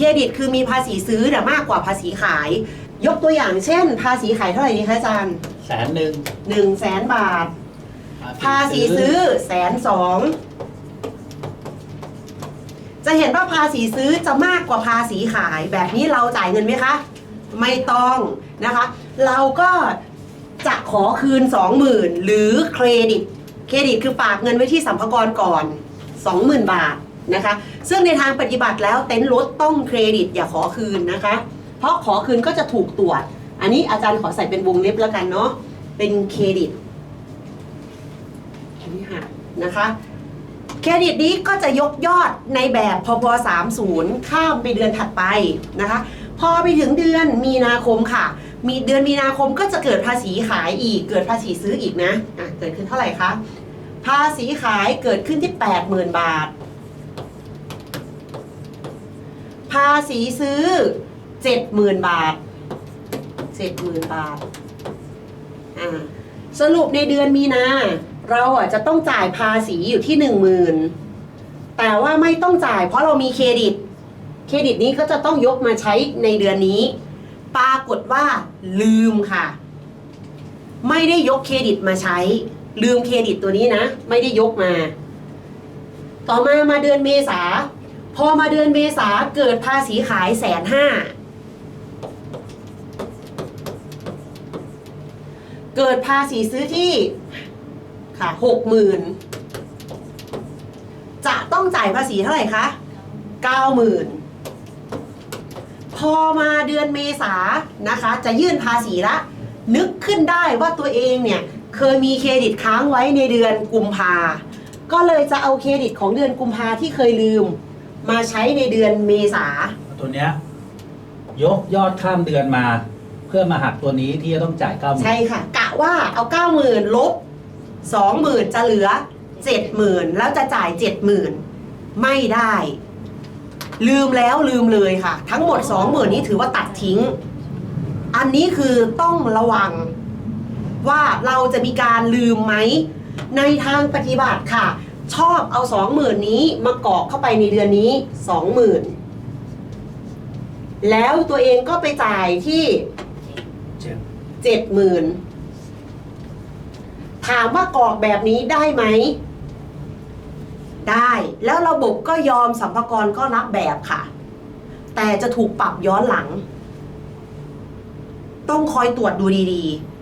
เครดิตคือมีภาษีซื้อแต่มากกว่าภาษีขาย ยกตัวอย่างเช่น ภาษีขายเท่าไหร่ดีคะอาจารย์แสนหนึ่งหนึ่งแสนบาท ภาษีซื้อแสนสองจะเห็นว่าภาษีซื้อจะมากกว่าภาษีขายแบบนี้เราจ่ายเงินไหมคะ ไม่ต้องนะคะ เราก็จะขอคืน 20,000 หรือเครดิต เครดิตคือฝากเงินไว้ที่สัมภาระก่อน 20,000 บาท นะคะ ซึ่งในทางปฏิบัติแล้วเต็นท์รถต้องเครดิตอย่าขอคืนนะคะ เพราะขอคืนก็จะถูกตรวจ อันนี้อาจารย์ขอใส่เป็นวงเล็บแล้วกันเนาะเป็นเครดิตนี่ค่ะนะคะเครดิตนี้ก็จะยกยอดในแบบพพ30 ข้ามไปเดือนถัดไปนะคะ พอไปถึงเดือนมีนาคมค่ะ มีเดือนมีนาคมก็จะเกิดภาษีขายอีก เกิดภาษีซื้ออีกนะอะเกิดขึ้นเท่าไหร่คะภาษีขายเกิดขึ้นที่ 80,000 บาท ภาษีซื้อ 70,000 บาท 70,000 บาทอ่าสรุปในเดือนมีนาเราอะจะต้องจ่ายภาษีอยู่ที่หนึ่งหมื่นแต่ว่าไม่ต้องจ่ายเพราะเรามีเครดิต เครดิตนี้ก็จะต้องยกมาใช้ในเดือนนี้ ปรากฏว่าลืมค่ะ ไม่ได้ยกเครดิตมาใช้ ลืมเครดิตตัวนี้นะ ไม่ได้ยกมา ต่อมามาเดือนเมษา พอมาเดือนเมษาเกิดภาษีขายแสนห้าเกิดภาษีซื้อที่ค่ะหกหมื่นจะต้องจ่ายภาษีเท่าไหร่คะเก้าหมื่นพอมาเดือนเมษานะคะ จะยื่นภาษีละ นึกขึ้นได้ว่าตัวเองเนี่ยเคยมีเครดิตค้างไว้ในเดือนกุมภาก็เลยจะเอาเครดิตของเดือนกุมภาที่เคยลืม มาใช้ในเดือนเมษาตัวเนี้ยยกยอดข้ามเดือนมา เพื่อมาหักตัวนี้ที่จะต้องจ่ายเก้าหมื่นใช่ค่ะ กะว่าเอาเก้าหมื่นลบสองหมื่นจะเหลือเจ็ดหมื่นแล้วจะจ่ายเจ็ดหมื่นไม่ได้ ลืมแล้วลืมเลยค่ะ ทั้งหมดสองหมื่นนี้ถือว่าตัดทิ้ง อันนี้คือต้องระวังว่าเราจะมีการลืมไหมในทางปฏิบัติค่ะ ชอบเอาสองหมื่นนี้มาเกรอกเข้าไปในเดือนนี้สองหมื่นแล้วตัวเองก็ไปจ่ายที่เจ็ดเจ็ดหมื่นถามว่ากรอกแบบนี้ได้ไหม ได้แล้วระบบก็ยอมสัมภาระก็รับแบบค่ะ แต่จะถูกปรับย้อนหลัง ต้องคอยตรวจดูดีๆ